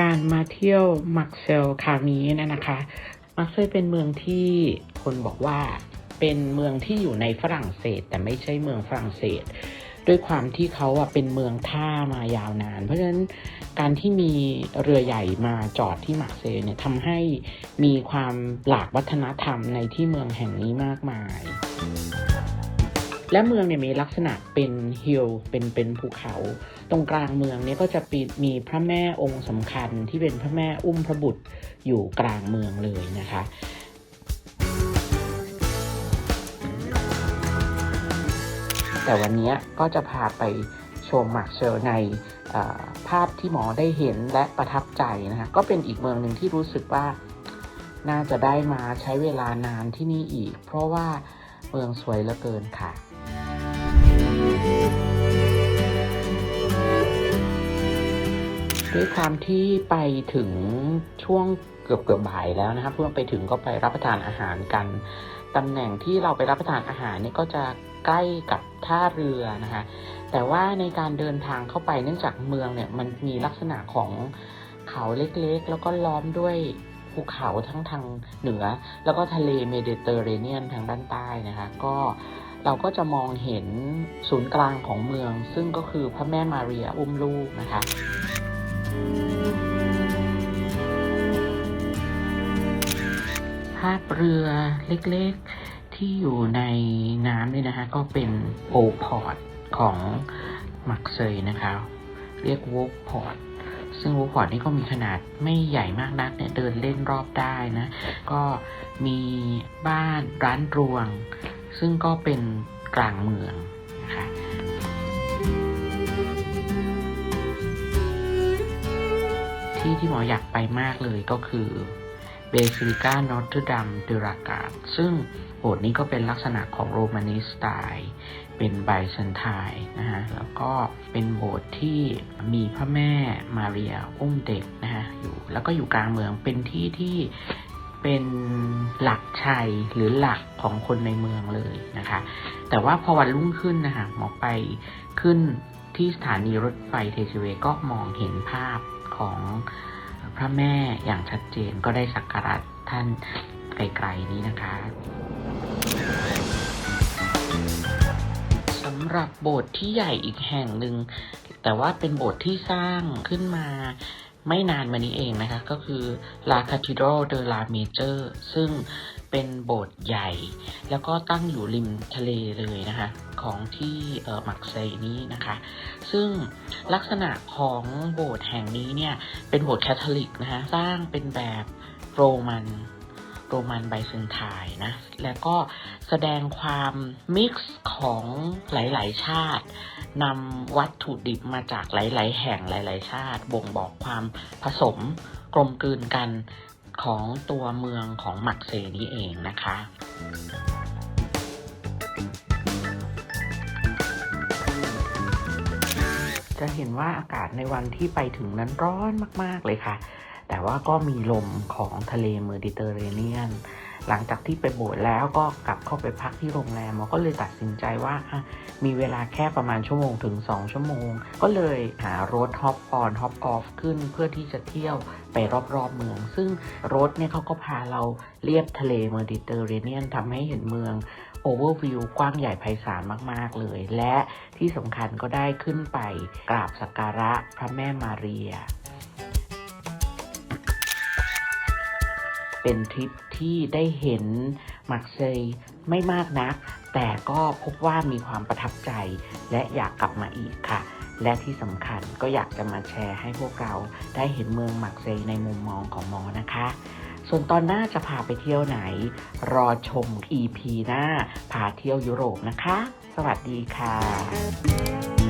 การมาเที่ยวมักเซลคราวนี้นยนะคะมักเซลเป็นเมืองที่คนบอกว่าเป็นเมืองที่อยู่ในฝรั่งเศส แต่ไม่ใช่เมืองฝรั่งเศส ด้วยความที่เขาอะเป็นเมืองท่ามายาวนาน เพราะฉะนั้นการที่มีเรือใหญ่มาจอดที่มักเซลเนี่ยทำให้มีความหลากวัฒนธรรมในที่เมืองแห่งนี้มากมาย และเมืองเนี่ยมีลักษณะเป็นฮิลเป็นเป็นภูเขา ตรงกลางเมืองเนี่ยก็จะปมีพระแม่องค์สำคัญที่เป็นพระแม่อุ้มพระบุตรอยู่กลางเมืองเลยนะคะแต่วันนี้ก็จะพาไปชมมาร์เชลในภาพที่หมอได้เห็นและประทับใจนะคะก็เป็นอีกเมืองหนึ่งที่รู้สึกว่าน่าจะได้มาใช้เวลานานที่นี่อีก เพราะว่าเมืองสวยเหลือเกินค่ะ ด้วยความที่ไปถึงช่วงเกือบเกือบบ่ายแล้วนะครับเพื่อไปถึงก็ไปรับประทานอาหารกันตำแหน่งที่เราไปรับประทานอาหารนี่ก็จะใกล้กับท่าเรือนะคะแต่ว่าในการเดินทางเข้าไปเนื่องจากเมืองเนี่ยมันมีลักษณะของเขาเล็กๆ แล้วก็ล้อมด้วยภูเขาทั้งทางเหนือ แล้วก็ทะเลเมดิเตอร์เรเนียนทางด้านใต้นะคะก็เราก็จะมองเห็นศูนย์กลางของเมือง ซึ่งก็คือพระแม่มาเรียอุ้มลูกนะคะ ภาพเรือเล็กๆที่อยู่ในน้ำนี่นะคะก็เป็นโอพอร์ตของมักเซยนะคะ เรียกวกพอร์ตซึ่งวกพอร์ตนี่ก็มีขนาดไม่ใหญ่มากนักเนี่ยเดินเล่นรอบได้นะ ก็มีบ้านร้านรวง ซึ่งก็เป็นกลางเมือง ที่ที่หมออยากไปมากเลยก็คือเบซิลิก้านอตรดัมเดรากาดซึ่งโบสถ์นี้ก็เป็นลักษณะของโรมานิสไตล์เป็นไบเซนไทน์นะฮะ แล้วก็เป็นโบสถ์ที่มีพระแม่มาเรียอุ้มเด็กนะฮะอยู่ แล้วก็อยู่กลางเมือง เป็นที่ที่เป็นหลักชัยหรือหลักของคนในเมืองเลยนะคะ แต่ว่าพอวันรุ่งขึ้นนะคะหมอไปขึ้นที่สถานีรถไฟเทจิเวก็มองเห็นภาพ ของพระแม่อย่างชัดเจนก็ได้สักการะท่านไกลๆนี้นะคะสำหรับโบสถ์ที่ใหญ่อีกแห่งหนึ่งแต่ว่าเป็นโบสถ์ที่สร้างขึ้นมา ไม่นานมานี้เองนะคะ ก็คือ La Catedral de la Major ซึ่งเป็นโบสถ์ใหญ่ แล้วก็ตั้งอยู่ริมทะเลเลยนะคะ ของที่เออมักเซนี้นะคะ ซึ่งลักษณะของโบสถ์แห่งนี้เนี่ย เป็นโบสถ์แคทอลิกนะคะ สร้างเป็นแบบโรมัน โรมันไบเซนไทน์นะ แล้วก็แสดงความมิกซ์ของหลาย ๆ ชาตินำวัตถุดิบมาจากหลาย ๆ แห่งหลาย ๆ ชาติ บ่งบอกความผสมกลมกลืนกันของตัวเมืองของมักเซนี้เองนะคะจะเห็นว่าอากาศในวันที่ไปถึงนั้นร้อนมาก ๆ เลยค่ะ แต่ว่าก็มีลมของทะเลเมดิเตอร์เรเนียน หลังจากที่ไปโบสถ์แล้วก็กลับเข้าไปพักที่โรงแรมเราก็เลยตัดสินใจว่า มีเวลาแค่ประมาณชั่วโมงถึง 2 ชั่วโมง ก็เลยหารถฮอปออนฮอปออฟขึ้นเพื่อที่จะเที่ยวไปรอบๆเมือง ซึ่งรถเนี่ยเขาก็พาเราเลียบทะเลเมดิเตอร์เรเนียนทำให้เห็นเมืองโอเวอร์วิวกว้างใหญ่ไพศาลมาก ๆ เลย และที่สำคัญก็ได้ขึ้นไปกราบสักการะพระแม่มาเรีย เป็นทริปที่ได้เห็นมักเซยไม่มากนัก แต่ก็พบว่ามีความประทับใจ และอยากกลับมาอีกค่ะ และที่สำคัญก็อยากจะมาแชร์ให้พวกเราได้เห็นเมืองมักเซยในมุมมองของหมอนะคะ ส่วนตอนหน้าจะพาไปเที่ยวไหน รอชม EP หน้าพาเที่ยวยุโรปนะคะ สวัสดีค่ะ